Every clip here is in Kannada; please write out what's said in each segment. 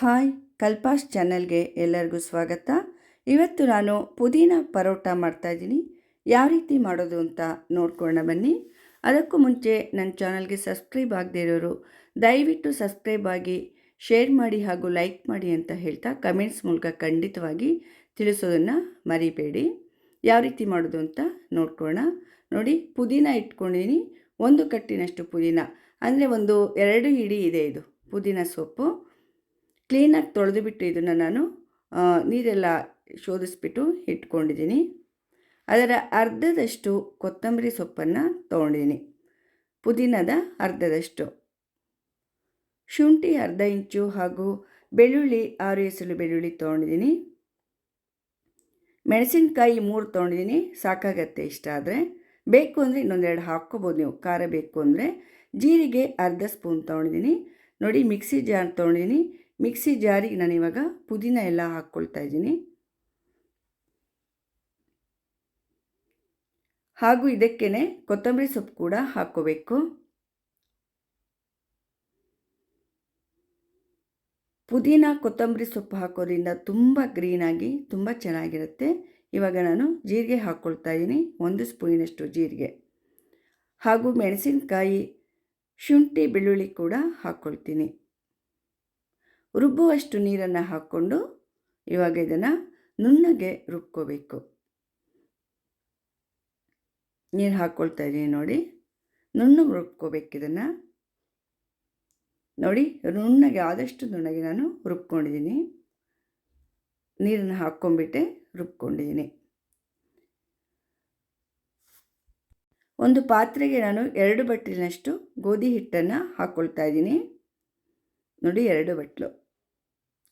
ಹಾಯ್ ಕಲ್ಪಾಸ್ ಚಾನಲ್ಗೆ ಎಲ್ಲರಿಗೂ ಸ್ವಾಗತ. ಇವತ್ತು ನಾನು ಪುದೀನ ಪರೋಟ ಮಾಡ್ತಾಯಿದ್ದೀನಿ ಯಾವ ರೀತಿ ಮಾಡೋದು ಅಂತ ನೋಡ್ಕೊಳ್ಳೋಣ ಬನ್ನಿ. ಅದಕ್ಕೂ ಮುಂಚೆ ನನ್ನ ಚಾನಲ್ಗೆ ಸಬ್ಸ್ಕ್ರೈಬ್ ಆಗದೇ ಇರೋರು, ದಯವಿಟ್ಟು ಸಬ್ಸ್ಕ್ರೈಬ್ ಆಗಿ, ಶೇರ್ ಮಾಡಿ ಹಾಗೂ ಲೈಕ್ ಮಾಡಿ ಅಂತ ಹೇಳ್ತಾ ಕಮೆಂಟ್ಸ್ ಮೂಲಕ ಖಂಡಿತವಾಗಿ ತಿಳಿಸೋದನ್ನು ಮರಿಬೇಡಿ. ಯಾವ ರೀತಿ ಮಾಡೋದು ಅಂತ ನೋಡ್ಕೊಳ್ಳೋಣ. ನೋಡಿ, ಪುದೀನ ಇಟ್ಕೊಂಡಿದ್ದೀನಿ. ಒಂದು ಕಟ್ಟಿನಷ್ಟು ಪುದೀನ. ಅಂದರೆ ಒಂದು ಎರಡು ಇಡಿ ಇದೆ ಇದು, ಪುದೀನ ಸೊಪ್ಪು ಕ್ಲೀನಾಗಿ ತೊಳೆದುಬಿಟ್ಟು ಇದನ್ನು ನಾನು ನೀರೆಲ್ಲ ಶೋಧಿಸ್ಬಿಟ್ಟು ಇಟ್ಕೊಂಡಿದ್ದೀನಿ. ಅದರ ಅರ್ಧದಷ್ಟು ಕೊತ್ತಂಬರಿ ಸೊಪ್ಪನ್ನು ತೊಗೊಂಡಿದ್ದೀನಿ. ಪುದೀನದ ಅರ್ಧದಷ್ಟು. ಶುಂಠಿ ಅರ್ಧ ಇಂಚು ಹಾಗೂ ಬೆಳ್ಳುಳ್ಳಿ, ಆರು ಎಸಲು ಬೆಳ್ಳುಳ್ಳಿ ತೊಗೊಂಡಿದ್ದೀನಿ. ಮೆಣಸಿನಕಾಯಿ ಮೂರು ತೊಗೊಂಡಿದ್ದೀನಿ. ಸಾಕಾಗತ್ತೆ ಇಷ್ಟ ಆದರೆ. ಬೇಕು ಅಂದರೆ ಇನ್ನೊಂದೆರಡು ಹಾಕ್ಕೋಬೋದು ನೀವು. ಖಾರ ಬೇಕು ಅಂದರೆ. ಜೀರಿಗೆ ಅರ್ಧ ಸ್ಪೂನ್ ತೊಗೊಂಡಿದ್ದೀನಿ. ನೋಡಿ, ಮಿಕ್ಸಿ ಜಾರ್ ತೊಗೊಂಡಿದ್ದೀನಿ. ಮಿಕ್ಸಿ ಜಾರಿಗೆ ನಾನು ಇವಾಗ ಪುದೀನ ಎಲ್ಲ ಹಾಕ್ಕೊಳ್ತಾ ಇದ್ದೀನಿ. ಹಾಗೂ ಇದಕ್ಕೇ ಕೊತ್ತಂಬರಿ ಸೊಪ್ಪು ಕೂಡ ಹಾಕ್ಕೋಬೇಕು. ಪುದೀನ, ಕೊತ್ತಂಬರಿ ಸೊಪ್ಪು ಹಾಕೋದ್ರಿಂದ ತುಂಬ ಗ್ರೀನಾಗಿ ತುಂಬ ಚೆನ್ನಾಗಿರುತ್ತೆ. ಇವಾಗ ನಾನು ಜೀರಿಗೆ ಹಾಕ್ಕೊಳ್ತಾ ಇದ್ದೀನಿ, ಒಂದು ಸ್ಪೂನಿನಷ್ಟು ಜೀರಿಗೆ. ಹಾಗೂ ಮೆಣಸಿನಕಾಯಿ, ಶುಂಠಿ, ಬೆಳ್ಳುಳ್ಳಿ ಕೂಡ ಹಾಕ್ಕೊಳ್ತೀನಿ. ರುಬ್ಬುವಷ್ಟು ನೀರನ್ನು ಹಾಕ್ಕೊಂಡು ಇವಾಗ ಇದನ್ನು ನುಣ್ಣಗೆ ರುಬ್ಕೋಬೇಕು. ನೀರು ಹಾಕ್ಕೊಳ್ತಾ ಇದ್ದೀನಿ ನೋಡಿ. ನುಣ್ಣಗೆ ರುಬ್ಕೋಬೇಕು ಇದನ್ನು. ನೋಡಿ, ನುಣ್ಣಗೆ ಆದಷ್ಟು ನುಣ್ಣಗೆ ನಾನು ರುಬ್ಕೊಂಡಿದ್ದೀನಿ. ನೀರನ್ನು ಹಾಕ್ಕೊಂಬಿಟ್ಟೆ ರುಬ್ಕೊಂಡಿದ್ದೀನಿ. ಒಂದು ಪಾತ್ರೆಗೆ ನಾನು ಎರಡು ಬಟ್ಟಲಿನಷ್ಟು ಗೋಧಿ ಹಿಟ್ಟನ್ನು ಹಾಕ್ಕೊಳ್ತಾ ಇದ್ದೀನಿ. ನೋಡಿ, ಎರಡು ಬಟ್ಲು.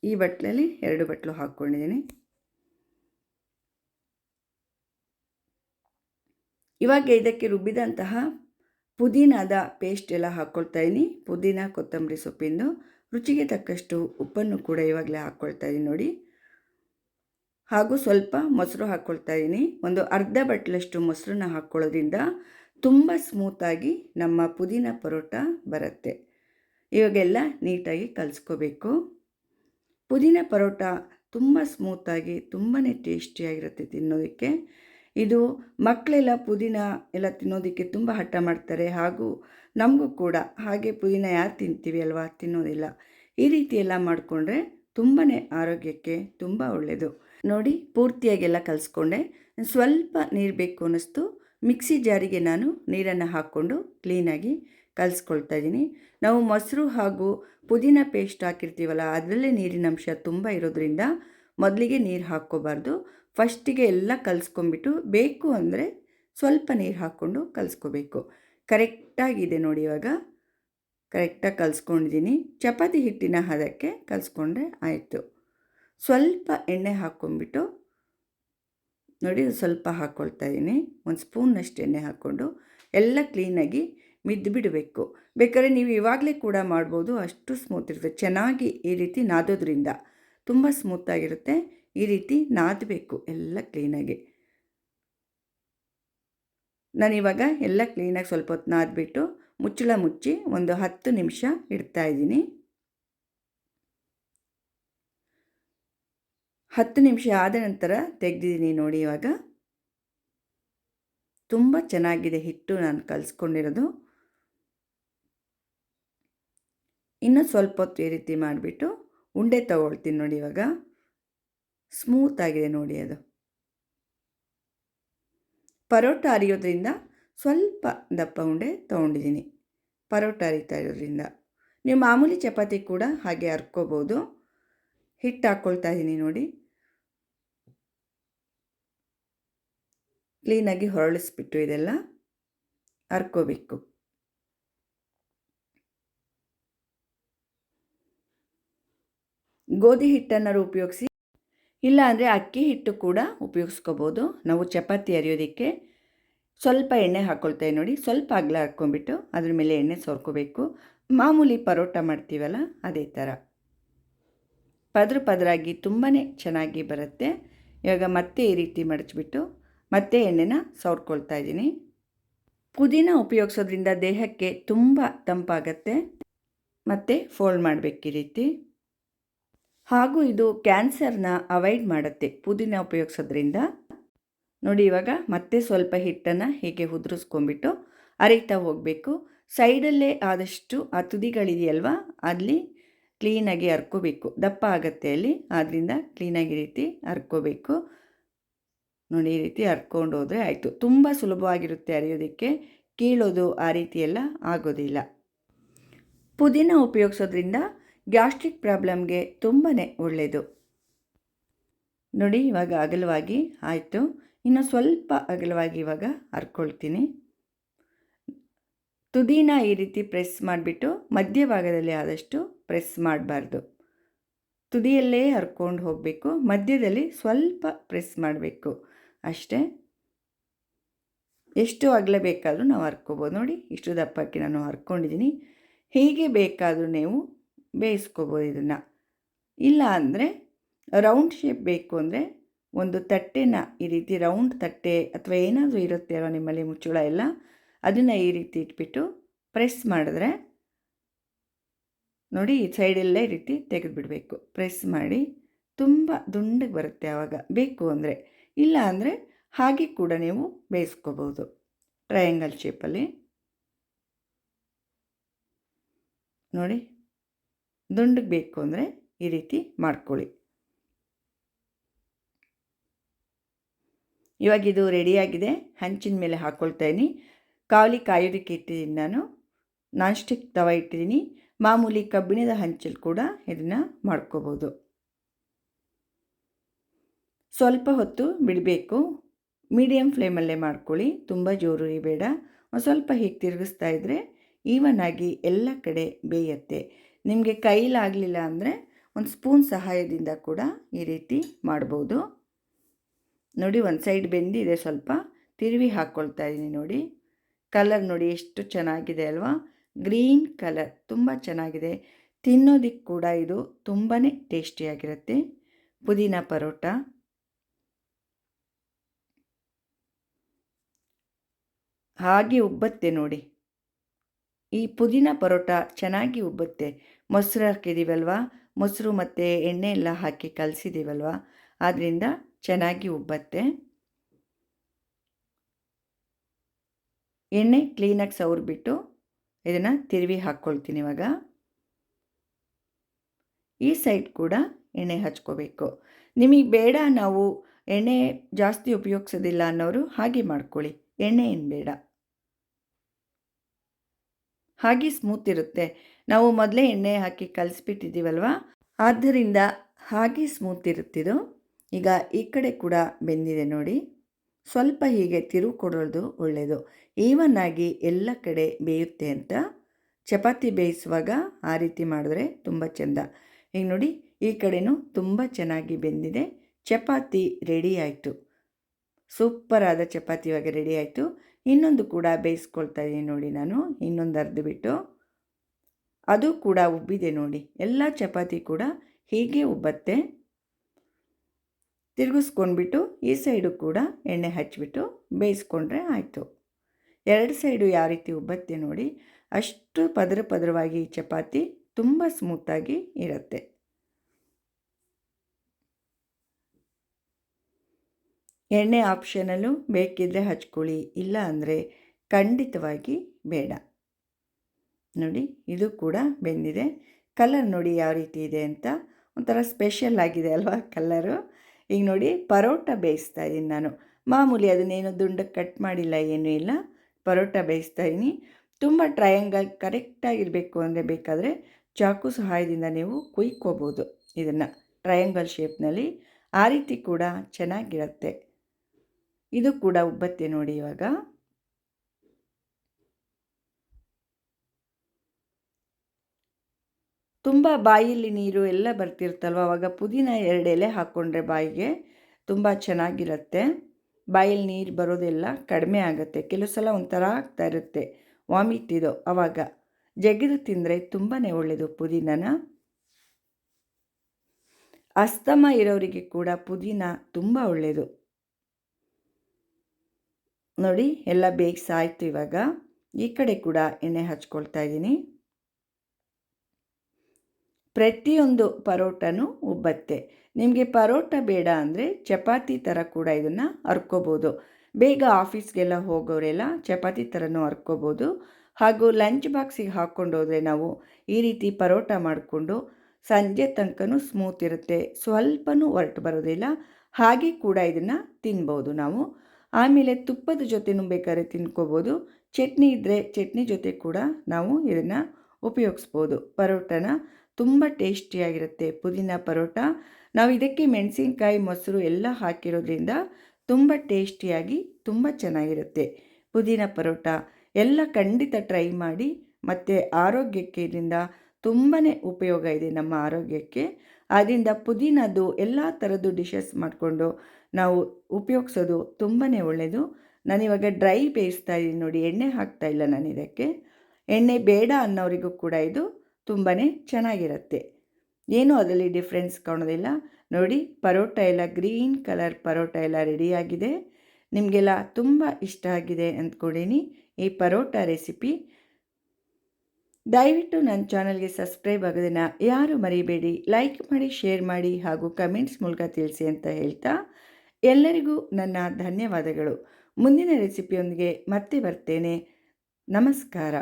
ಈ ಬಟ್ಲಲ್ಲಿ ಎರಡು ಬಟ್ಲು ಹಾಕ್ಕೊಂಡಿದ್ದೀನಿ. ಇವಾಗ ಇದಕ್ಕೆ ರುಬ್ಬಿದಂತಹ ಪುದೀನದ ಪೇಸ್ಟ್ ಎಲ್ಲ ಹಾಕ್ಕೊಳ್ತಾ ಇದ್ದೀನಿ ಪುದೀನ, ಕೊತ್ತಂಬರಿ ಸೊಪ್ಪಿಂದು. ರುಚಿಗೆ ತಕ್ಕಷ್ಟು ಉಪ್ಪನ್ನು ಕೂಡ ಇವಾಗಲೇ ಹಾಕ್ಕೊಳ್ತಾ ಇದ್ದೀನಿ ನೋಡಿ. ಹಾಗೂ ಸ್ವಲ್ಪ ಮೊಸರು ಹಾಕ್ಕೊಳ್ತಾ ಇದ್ದೀನಿ ಒಂದು ಅರ್ಧ ಬಟ್ಲಷ್ಟು ಮೊಸರನ್ನ ಹಾಕ್ಕೊಳ್ಳೋದ್ರಿಂದ ತುಂಬ ಸ್ಮೂತಾಗಿ ನಮ್ಮ ಪುದೀನ ಪರೋಟ ಬರುತ್ತೆ. ಇವಾಗೆಲ್ಲ ನೀಟಾಗಿ ಕಲಿಸ್ಕೋಬೇಕು. ಪುದೀನ ಪರೋಟ ತುಂಬ ಸ್ಮೂತಾಗಿ ತುಂಬಾ ಟೇಸ್ಟಿಯಾಗಿರುತ್ತೆ ತಿನ್ನೋದಕ್ಕೆ. ಇದು ಮಕ್ಕಳೆಲ್ಲ ಪುದೀನ ಎಲ್ಲ ತಿನ್ನೋದಕ್ಕೆ ತುಂಬ ಹಠ ಮಾಡ್ತಾರೆ ಹಾಗೂ ನಮಗೂ ಕೂಡ. ಹಾಗೆ ಪುದೀನ ಯಾರು ತಿಂತೀವಿ ಅಲ್ವಾ? ತಿನ್ನೋದಿಲ್ಲ. ಈ ರೀತಿ ಎಲ್ಲ ಮಾಡಿಕೊಂಡ್ರೆ ತುಂಬಾ ಆರೋಗ್ಯಕ್ಕೆ ತುಂಬ ಒಳ್ಳೆಯದು ನೋಡಿ, ಪೂರ್ತಿಯಾಗೆಲ್ಲ ಕಲಿಸ್ಕೊಂಡೆ. ಸ್ವಲ್ಪ ನೀರು ಬೇಕು ಅನ್ನಿಸ್ತು. ಮಿಕ್ಸಿ ಜಾರಿಗೆ ನಾನು ನೀರನ್ನು ಹಾಕ್ಕೊಂಡು ಕ್ಲೀನಾಗಿ ಕಲಿಸ್ಕೊಳ್ತಾ ಇದ್ದೀನಿ ನಾವು ಮೊಸರು ಹಾಗೂ ಪುದೀನ ಪೇಸ್ಟ್ ಹಾಕಿರ್ತೀವಲ್ಲ, ಅದರಲ್ಲೇ ನೀರಿನ ಅಂಶ ತುಂಬ ಇರೋದ್ರಿಂದ ಮೊದಲಿಗೆ ನೀರು ಹಾಕ್ಕೋಬಾರ್ದು. ಫಸ್ಟಿಗೆ ಎಲ್ಲ ಕಲಿಸ್ಕೊಂಬಿಟ್ಟು ಬೇಕು ಅಂದರೆ ಸ್ವಲ್ಪ ನೀರು ಹಾಕ್ಕೊಂಡು ಕಲಿಸ್ಕೋಬೇಕು. ಕರೆಕ್ಟಾಗಿದೆ ನೋಡಿ ಇವಾಗ. ಕರೆಕ್ಟಾಗಿ ಕಲಿಸ್ಕೊಂಡಿದ್ದೀನಿ ಚಪಾತಿ ಹಿಟ್ಟಿನ ಹದಕ್ಕೆ ಕಲಿಸ್ಕೊಂಡ್ರೆ ಆಯಿತು. ಸ್ವಲ್ಪ ಎಣ್ಣೆ ಹಾಕ್ಕೊಂಬಿಟ್ಟು ನೋಡಿ, ಸ್ವಲ್ಪ ಹಾಕ್ಕೊಳ್ತಾ ಇದ್ದೀನಿ ಒಂದು ಸ್ಪೂನ್ನಷ್ಟು ಎಣ್ಣೆ ಹಾಕ್ಕೊಂಡು ಎಲ್ಲ ಕ್ಲೀನಾಗಿ ಮಿದ್ದು ಬಿಡಬೇಕು. ಬೇಕಾದ್ರೆ ನೀವು ಇವಾಗಲೇ ಕೂಡ ಮಾಡ್ಬೋದು. ಅಷ್ಟು ಸ್ಮೂತ್ ಇರುತ್ತೆ. ಚೆನ್ನಾಗಿ ಈ ರೀತಿ ನಾದೋದ್ರಿಂದ ತುಂಬ ಸ್ಮೂತಾಗಿರುತ್ತೆ ಈ ರೀತಿ ನಾದಬೇಕು. ಎಲ್ಲ ಕ್ಲೀನಾಗಿ ನಾನಿವಾಗ ಎಲ್ಲ ಕ್ಲೀನಾಗಿ ಸ್ವಲ್ಪ ಹೊತ್ತು ನಾದ್ಬಿಟ್ಟು ಮುಚ್ಚಳ ಮುಚ್ಚಿ ಒಂದು ಹತ್ತು ನಿಮಿಷ ಇಡ್ತಾ ಇದ್ದೀನಿ. ಹತ್ತು ನಿಮಿಷ ಆದ ನಂತರ ತೆಗೆದಿದ್ದೀನಿ ನೋಡಿ ಇವಾಗ. ತುಂಬ ಚೆನ್ನಾಗಿದೆ ಹಿಟ್ಟು ನಾನು ಕಲಿಸ್ಕೊಂಡಿರೋದು. ಇನ್ನೂ ಸ್ವಲ್ಪ ಹೊತ್ತು ಈ ರೀತಿ ಮಾಡಿಬಿಟ್ಟು ಉಂಡೆ ತಗೊಳ್ತೀನಿ ನೋಡಿ ಇವಾಗ. ಸ್ಮೂತ್ ಆಗಿದೆ ನೋಡಿ ಅದು. ಪರೋಟ ಅರಿಯೋದ್ರಿಂದ ಸ್ವಲ್ಪ ದಪ್ಪ ಉಂಡೆ ತೊಗೊಂಡಿದ್ದೀನಿ. ಪರೋಟ ಅರಿತಾ ಇರೋದ್ರಿಂದ. ನೀವು ಮಾಮೂಲಿ ಚಪಾತಿ ಕೂಡ ಹಾಗೆ ಹರ್ಕೋಬೋದು ಹಿಟ್ಟು ಹಾಕ್ಕೊಳ್ತಾ ಇದ್ದೀನಿ ನೋಡಿ. ಕ್ಲೀನಾಗಿ ಹೊರಳಿಸ್ಬಿಟ್ಟು ಇದೆಲ್ಲ ಹರ್ಕೋಬೇಕು ಗೋಧಿ ಹಿಟ್ಟನ್ನು ಉಪಯೋಗಿಸಿ, ಇಲ್ಲ ಅಂದರೆ ಅಕ್ಕಿ ಹಿಟ್ಟು ಕೂಡ ಉಪಯೋಗಿಸ್ಕೋಬೋದು. ನಾವು ಚಪಾತಿ ಅರಿಯೋದಕ್ಕೆ ಸ್ವಲ್ಪ ಎಣ್ಣೆ ಹಾಕ್ಕೊಳ್ತೇವೆ ನೋಡಿ. ಸ್ವಲ್ಪ ಅಗಲ ಹಾಕ್ಕೊಂಬಿಟ್ಟು ಅದ್ರ ಮೇಲೆ ಎಣ್ಣೆ ಸೋರ್ಕೋಬೇಕು. ಮಾಮೂಲಿ ಪರೋಟ ಮಾಡ್ತೀವಲ್ಲ, ಅದೇ ಥರ. ಪದ್ರ ಪದರಾಗಿ ತುಂಬಾ ಚೆನ್ನಾಗಿ ಬರುತ್ತೆ. ಇವಾಗ ಮತ್ತೆ ಈ ರೀತಿ ಮಡಚಿಬಿಟ್ಟು ಮತ್ತೆ ಎಣ್ಣೆನ ಸವರ್ಕೊಳ್ತಾ ಇದ್ದೀನಿ. ಪುದೀನ ಉಪಯೋಗಿಸೋದ್ರಿಂದ ದೇಹಕ್ಕೆ ತುಂಬ ತಂಪಾಗತ್ತೆ. ಮತ್ತು ಫೋಲ್ಡ್ ಮಾಡಬೇಕು ಈ ರೀತಿ. ಹಾಗೂ ಇದು ಕ್ಯಾನ್ಸರ್ನ ಅವಾಯ್ಡ್ ಮಾಡುತ್ತೆ. ಪುದೀನ ಉಪಯೋಗಿಸೋದ್ರಿಂದ. ನೋಡಿ ಇವಾಗ ಮತ್ತೆ ಸ್ವಲ್ಪ ಹಿಟ್ಟನ್ನು ಹೀಗೆ ಉದುರಿಸ್ಕೊಂಬಿಟ್ಟು ಅರಿತಾ ಹೋಗಬೇಕು. ಸೈಡಲ್ಲೇ ಆದಷ್ಟು ಆ ತುದಿಗಳಿದೆಯಲ್ವ ಅಲ್ಲಿ ಕ್ಲೀನಾಗಿ ಹರ್ಕೋಬೇಕು. ದಪ್ಪ ಆಗುತ್ತೆ ಅಲ್ಲಿ. ಆದ್ದರಿಂದ ಕ್ಲೀನಾಗಿ ರೀತಿ ಹರ್ಕೋಬೇಕು. ನೋಡಿ ಈ ರೀತಿ ಹರ್ಕೊಂಡು ಹೋದರೆ ಆಯಿತು. ತುಂಬ ಸುಲಭವಾಗಿರುತ್ತೆ ಅರಿಯೋದಕ್ಕೆ. ಕೀಳೋದು ಆ ರೀತಿ ಎಲ್ಲ ಆಗೋದಿಲ್ಲ. ಪುದೀನ ಉಪಯೋಗಿಸೋದ್ರಿಂದ ಗ್ಯಾಸ್ಟ್ರಿಕ್ ಪ್ರಾಬ್ಲಮ್ಗೆ ತುಂಬಾ ಒಳ್ಳೆಯದು ನೋಡಿ, ಇವಾಗ ಅಗಲವಾಗಿ ಆಯಿತು. ಇನ್ನು ಸ್ವಲ್ಪ ಅಗಲವಾಗಿ ಇವಾಗ ಹರ್ಕೊಳ್ತೀನಿ. ತುದಿನ ಈ ರೀತಿ ಪ್ರೆಸ್ ಮಾಡಿಬಿಟ್ಟು ಮಧ್ಯಭಾಗದಲ್ಲಿ ಆದಷ್ಟು ಪ್ರೆಸ್ ಮಾಡಬಾರ್ದು. ತುದಿಯಲ್ಲೇ ಹರ್ಕೊಂಡು ಹೋಗಬೇಕು. ಮಧ್ಯದಲ್ಲಿ ಸ್ವಲ್ಪ ಪ್ರೆಸ್ ಮಾಡಬೇಕು. ಅಷ್ಟೇ. ಎಷ್ಟು ಅಗಲ ಬೇಕಾದರೂ ನಾವು ಹರ್ಕೋಬೋದು. ನೋಡಿ, ಇಷ್ಟು ದಪ್ಪಕ್ಕೆ ನಾನು ಹರ್ಕೊಂಡಿದ್ದೀನಿ. ಹೀಗೆ ಬೇಕಾದರೂ ನೀವು ಬೇಯಿಸ್ಕೋಬೋದು ಇದನ್ನು. ಇಲ್ಲ ಅಂದರೆ ರೌಂಡ್ ಶೇಪ್ ಬೇಕು ಅಂದರೆ ಒಂದು ತಟ್ಟೆನ ಈ ರೀತಿ ರೌಂಡ್ ತಟ್ಟೆ ಅಥವಾ ಏನಾದರೂ ಇರುತ್ತೆ ಅಲ್ವ ನಿಮ್ಮಲ್ಲಿ ಮುಚ್ಚುಳ ಎಲ್ಲ, ಅದನ್ನು ಈ ರೀತಿ ಇಟ್ಬಿಟ್ಟು ಪ್ರೆಸ್ ಮಾಡಿದ್ರೆ ನೋಡಿ ಈ ಸೈಡೆಲ್ಲ ಈ ರೀತಿ ತೆಗೆದುಬಿಡಬೇಕು. ಪ್ರೆಸ್ ಮಾಡಿ ತುಂಬ ದುಂಡಗೆ ಬರುತ್ತೆ ಆವಾಗ. ಬೇಕು ಅಂದರೆ. ಇಲ್ಲ ಅಂದರೆ ಹಾಗೆ ಕೂಡ ನೀವು ಬೇಯಿಸ್ಕೋಬೋದು. ಟ್ರಯಾಂಗಲ್ ಶೇಪಲ್ಲಿ ನೋಡಿ. ದುಂಡಗೆ ಬೇಕು ಅಂದರೆ ಈ ರೀತಿ ಮಾಡ್ಕೊಳ್ಳಿ. ಇವಾಗ ಇದು ರೆಡಿಯಾಗಿದೆ ಹಂಚಿನ ಮೇಲೆ ಹಾಕ್ಕೊಳ್ತಾ ಇದ್ದೀನಿ ಕಾವಲಿ ಕಾಯೋದಕ್ಕೆ ಇಟ್ಟಿದ್ದೀನಿ ನಾನು. ನಾನ್ ಸ್ಟಿಕ್ ತವ ಇಟ್ಟಿದ್ದೀನಿ ಮಾಮೂಲಿ ಕಬ್ಬಿಣದ ಹಂಚಲ್ಲಿ ಕೂಡ ಇದನ್ನು ಮಾಡ್ಕೋಬೋದು. ಸ್ವಲ್ಪ ಹೊತ್ತು ಬಿಡಬೇಕು. ಮೀಡಿಯಮ್ ಫ್ಲೇಮಲ್ಲೇ ಮಾಡ್ಕೊಳ್ಳಿ. ತುಂಬ ಜೋರು ಬೇಡ. ಸ್ವಲ್ಪ ಹೀಗೆ ತಿರುಗಿಸ್ತಾ ಇದ್ದರೆ ಈವನ್ ಆಗಿ ಎಲ್ಲ ಕಡೆ ಬೇಯತ್ತೆ. ನಿಮಗೆ ಕೈಲಾಗಲಿಲ್ಲ ಅಂದರೆ ಒಂದು ಸ್ಪೂನ್ ಸಹಾಯದಿಂದ ಕೂಡ ಈ ರೀತಿ ಮಾಡ್ಬೋದು. ನೋಡಿ, ಒಂದು ಸೈಡ್ ಬೆಂದಿದೆ ಸ್ವಲ್ಪ. ತಿರುವಿ ಹಾಕ್ಕೊಳ್ತಾ ಇದ್ದೀನಿ ನೋಡಿ. ಕಲರ್ ನೋಡಿ ಎಷ್ಟು ಚೆನ್ನಾಗಿದೆ ಅಲ್ವಾ? ಗ್ರೀನ್ ಕಲರ್, ತುಂಬ ಚೆನ್ನಾಗಿದೆ. ತಿನ್ನೋದಿಕ್ಕೆ ಕೂಡ ಇದು ತುಂಬಾ ಟೇಸ್ಟಿಯಾಗಿರುತ್ತೆ ಪುದೀನ ಪರೋಟ. ಹಾಗೆ ಉಬ್ಬತ್ತೆ ನೋಡಿ. ಈ ಪುದೀನ ಪರೋಟ ಚೆನ್ನಾಗಿ ಉಬ್ಬುತ್ತೆ. ಮೊಸರು ಹಾಕಿದ್ದೀವಲ್ವ ಮೊಸರು ಮತ್ತು ಎಣ್ಣೆ ಎಲ್ಲ ಹಾಕಿ ಕಲಸಿದ್ದೀವಲ್ವ ಆದ್ದರಿಂದ ಚೆನ್ನಾಗಿ ಉಬ್ಬತ್ತೆ. ಎಣ್ಣೆ ಕ್ಲೀನಾಗಿ ಸವರ್ಬಿಟ್ಟು ಇದನ್ನು ತಿರುವಿ ಹಾಕ್ಕೊಳ್ತೀನಿ ಇವಾಗ. ಈ ಸೈಡ್ ಕೂಡ ಎಣ್ಣೆ ಹಚ್ಕೋಬೇಕು. ನಿಮಗೆ ಬೇಡ ನಾವು ಎಣ್ಣೆ ಜಾಸ್ತಿ ಉಪಯೋಗಿಸೋದಿಲ್ಲ ಅನ್ನೋರು ಹಾಗೆ ಮಾಡ್ಕೊಳ್ಳಿ. ಎಣ್ಣೆ ಏನು ಬೇಡ. ಹಾಗೆ ಸ್ಮೂತ್ ಇರುತ್ತೆ. ನಾವು ಮೊದಲೇ ಎಣ್ಣೆ ಹಾಕಿ ಕಲಿಸ್ಬಿಟ್ಟಿದ್ದೀವಲ್ವ? ಆದ್ದರಿಂದ ಹಾಗೆ ಸ್ಮೂತ್ ಇರುತ್ತಿದ್ದು ಈಗ ಈ ಕಡೆ ಕೂಡ ಬೆಂದಿದೆ ನೋಡಿ. ಸ್ವಲ್ಪ ಹೀಗೆ ತಿರುವು ಕೊಡೋದು ಒಳ್ಳೆಯದು ಈವನ್ ಆಗಿ ಎಲ್ಲ ಕಡೆ ಬೇಯುತ್ತೆ ಅಂತ. ಚಪಾತಿ ಬೇಯಿಸುವಾಗ ಆ ರೀತಿ ಮಾಡಿದ್ರೆ ತುಂಬ ಚೆಂದ. ಈಗ ನೋಡಿ, ಈ ಕಡೆನೂ ತುಂಬ ಚೆನ್ನಾಗಿ ಬೆಂದಿದೆ. ಚಪಾತಿ ರೆಡಿ ಆಯಿತು. ಸೂಪರಾದ ಚಪಾತಿ ಇವಾಗ ರೆಡಿ ಆಯಿತು. ಇನ್ನೊಂದು ಕೂಡ ಬೇಯಿಸ್ಕೊಳ್ತಾ ಇದ್ದೀನಿ ನೋಡಿ ನಾನು. ಇನ್ನೊಂದು ಅರ್ಧ ಬಿಟ್ಟು. ಅದು ಕೂಡ ಉಬ್ಬಿದೆ ನೋಡಿ. ಎಲ್ಲ ಚಪಾತಿ ಕೂಡ ಹೀಗೆ ಉಬ್ಬತ್ತೆ. ತಿರುಗಿಸ್ಕೊಂಡ್ಬಿಟ್ಟು ಈ ಸೈಡು ಕೂಡ ಎಣ್ಣೆ ಹಚ್ಚಿಬಿಟ್ಟು ಬೇಯಿಸ್ಕೊಂಡ್ರೆ ಆಯಿತು. ಎರಡು ಸೈಡು ಯಾವ ರೀತಿ ಉಬ್ಬತ್ತೆ ನೋಡಿ. ಅಷ್ಟು ಪದರ ಪದರವಾಗಿ ಚಪಾತಿ ತುಂಬ ಸ್ಮೂತಾಗಿ ಇರುತ್ತೆ. ಎಣ್ಣೆ ಆಪ್ಷನಲ್ಲೂ ಬೇಕಿದ್ದರೆ ಹಚ್ಕೊಳ್ಳಿ, ಇಲ್ಲ ಅಂದರೆ ಖಂಡಿತವಾಗಿ ಬೇಡ. ನೋಡಿ, ಇದು ಕೂಡ ಬೆಂದಿದೆ. ಕಲರ್ ನೋಡಿ ಯಾವ ರೀತಿ ಇದೆ ಅಂತ. ಒಂಥರ ಸ್ಪೆಷಲ್ ಆಗಿದೆ ಅಲ್ವಾ ಕಲ್ಲರು ಈಗ ನೋಡಿ, ಪರೋಟ ಬೇಯಿಸ್ತಾ ಇದ್ದೀನಿ ನಾನು. ಮಾಮೂಲಿ ಅದನ್ನೇನು ದುಂಡಕ್ಕೆ ಕಟ್ ಮಾಡಿಲ್ಲ, ಏನೂ ಇಲ್ಲ. ಪರೋಟ ಬೇಯಿಸ್ತಾ ಇದ್ದೀನಿ. ತುಂಬ ಟ್ರಯಾಂಗಲ್ ಕರೆಕ್ಟಾಗಿರಬೇಕು ಅಂದರೆ ಬೇಕಾದರೆ ಚಾಕು ಸಹಾಯದಿಂದ ನೀವು ಕುಯ್ಕೋಬೋದು ಇದನ್ನು ಟ್ರಯಾಂಗಲ್ ಶೇಪ್ನಲ್ಲಿ ಆ ರೀತಿ ಕೂಡ ಚೆನ್ನಾಗಿರುತ್ತೆ. ಇದು ಕೂಡ ಉಬ್ಬತ್ತೆ ನೋಡಿ ಇವಾಗ. ತುಂಬ ಬಾಯಲ್ಲಿ ನೀರು ಎಲ್ಲ ಬರ್ತಿರ್ತಲ್ವ? ಅವಾಗ ಪುದೀನ ಎರಡು ಎಲೆ ಹಾಕ್ಕೊಂಡ್ರೆ ಬಾಯಿಗೆ ತುಂಬ ಚೆನ್ನಾಗಿರುತ್ತೆ. ಬಾಯಲ್ಲಿ ನೀರು ಬರೋದೆಲ್ಲ ಕಡಿಮೆ ಆಗುತ್ತೆ. ಕೆಲವು ಸಲ ಒಂಥರ ಆಗ್ತಾ ಇರುತ್ತೆ ವಾಮಿಟ್ ಇದು ಆವಾಗ ಜಗಿದು ತಿಂದರೆ ತುಂಬಾ ಒಳ್ಳೆಯದು ಪುದೀನನ. ಅಸ್ತಮ ಇರೋರಿಗೆ ಕೂಡ ಪುದೀನ ತುಂಬ ಒಳ್ಳೆಯದು ನೋಡಿ, ಎಲ್ಲ ಬೇಯಿಸಾಯಿತು ಇವಾಗ. ಈ ಕಡೆ ಕೂಡ ಎಣ್ಣೆ ಹಚ್ಕೊಳ್ತಾ ಇದ್ದೀನಿ. ಪ್ರತಿಯೊಂದು ಪರೋಟನೂ ಉಬ್ಬತ್ತೆ. ನಿಮಗೆ ಪರೋಟ ಬೇಡ ಅಂದರೆ ಚಪಾತಿ ಥರ ಕೂಡ ಇದನ್ನು ಹರ್ಕೋಬೋದು ಬೇಗ ಆಫೀಸ್ಗೆಲ್ಲ ಹೋಗೋರೆಲ್ಲ ಚಪಾತಿ ಥರನೂ ಹರ್ಕೋಬೋದು ಹಾಗೂ ಲಂಚ್ ಬಾಕ್ಸಿಗೆ ಹಾಕ್ಕೊಂಡು ಹೋದರೆ ನಾವು ಈ ರೀತಿ ಪರೋಟ ಮಾಡಿಕೊಂಡು ಸಂಜೆ ತನಕನೂ ಸ್ಮೂತ್ ಇರುತ್ತೆ. ಸ್ವಲ್ಪನೂ ಹೊರಟು ಬರೋದಿಲ್ಲ. ಹಾಗೆ ಕೂಡ ಇದನ್ನು ತಿನ್ಬೋದು ನಾವು. ಆಮೇಲೆ ತುಪ್ಪದ ಜೊತೆನೂ ಬೇಕಾದ್ರೆ ತಿನ್ಕೋಬೋದು. ಚಟ್ನಿ ಇದ್ದರೆ ಚಟ್ನಿ ಜೊತೆ ಕೂಡ ನಾವು ಇದನ್ನು ಉಪಯೋಗಿಸ್ಬೋದು. ಪರೋಟನ ತುಂಬ ಟೇಸ್ಟಿಯಾಗಿರುತ್ತೆ ಪುದೀನ ಪರೋಟ. ನಾವು ಇದಕ್ಕೆ ಮೆಣಸಿನ್ಕಾಯಿ, ಮೊಸರು ಎಲ್ಲ ಹಾಕಿರೋದ್ರಿಂದ ತುಂಬ ಟೇಸ್ಟಿಯಾಗಿ ತುಂಬ ಚೆನ್ನಾಗಿರುತ್ತೆ ಪುದೀನ ಪರೋಟ. ಎಲ್ಲ ಖಂಡಿತ ಟ್ರೈ ಮಾಡಿ, ಮತ್ತು ಆರೋಗ್ಯಕ್ಕೆ ಇದರಿಂದ ತುಂಬಾ ಉಪಯೋಗ ಇದೆ ನಮ್ಮ ಆರೋಗ್ಯಕ್ಕೆ. ಆದ್ದರಿಂದ ಪುದೀನದ್ದು ಎಲ್ಲ ಥರದ್ದು ಡಿಶಸ್ ಮಾಡಿಕೊಂಡು ನಾವು ಉಪಯೋಗಿಸೋದು ತುಂಬಾ ಒಳ್ಳೆಯದು ನಾನಿವಾಗ ಡ್ರೈ ಬೇಯಿಸ್ತಾ ಇದ್ದೀನಿ ನೋಡಿ, ಎಣ್ಣೆ ಹಾಕ್ತಾ ಇಲ್ಲ ನಾನು ಇದಕ್ಕೆ ಎಣ್ಣೆ ಬೇಡ ಅನ್ನೋರಿಗೂ ಕೂಡ ಇದು ತುಂಬಾ ಚೆನ್ನಾಗಿರುತ್ತೆ. ಏನೂ ಅದರಲ್ಲಿ ಡಿಫ್ರೆನ್ಸ್ ಕಾಣೋದಿಲ್ಲ. ನೋಡಿ, ಪರೋಟ ಎಲ್ಲ ಗ್ರೀನ್ ಕಲರ್ ಪರೋಟ ಎಲ್ಲ ರೆಡಿಯಾಗಿದೆ. ನಿಮಗೆಲ್ಲ ತುಂಬ ಇಷ್ಟ ಆಗಿದೆ ಅಂದ್ಕೊಂಡಿನಿ ಈ ಪರೋಟ ರೆಸಿಪಿ ದಯವಿಟ್ಟು ನನ್ನ ಚಾನಲ್ಗೆ ಸಬ್ಸ್ಕ್ರೈಬ್ ಆಗೋದನ್ನು ಯಾರು ಮರಿಬೇಡಿ. ಲೈಕ್ ಮಾಡಿ, ಶೇರ್ ಮಾಡಿ ಹಾಗೂ ಕಮೆಂಟ್ಸ್ ಮೂಲಕ ತಿಳಿಸಿ ಅಂತ ಹೇಳ್ತಾ ಎಲ್ಲರಿಗೂ ನನ್ನ ಧನ್ಯವಾದಗಳು. ಮುಂದಿನ ರೆಸಿಪಿಯೊಂದಿಗೆ ಮತ್ತೆ ಬರ್ತೇನೆ. ನಮಸ್ಕಾರ.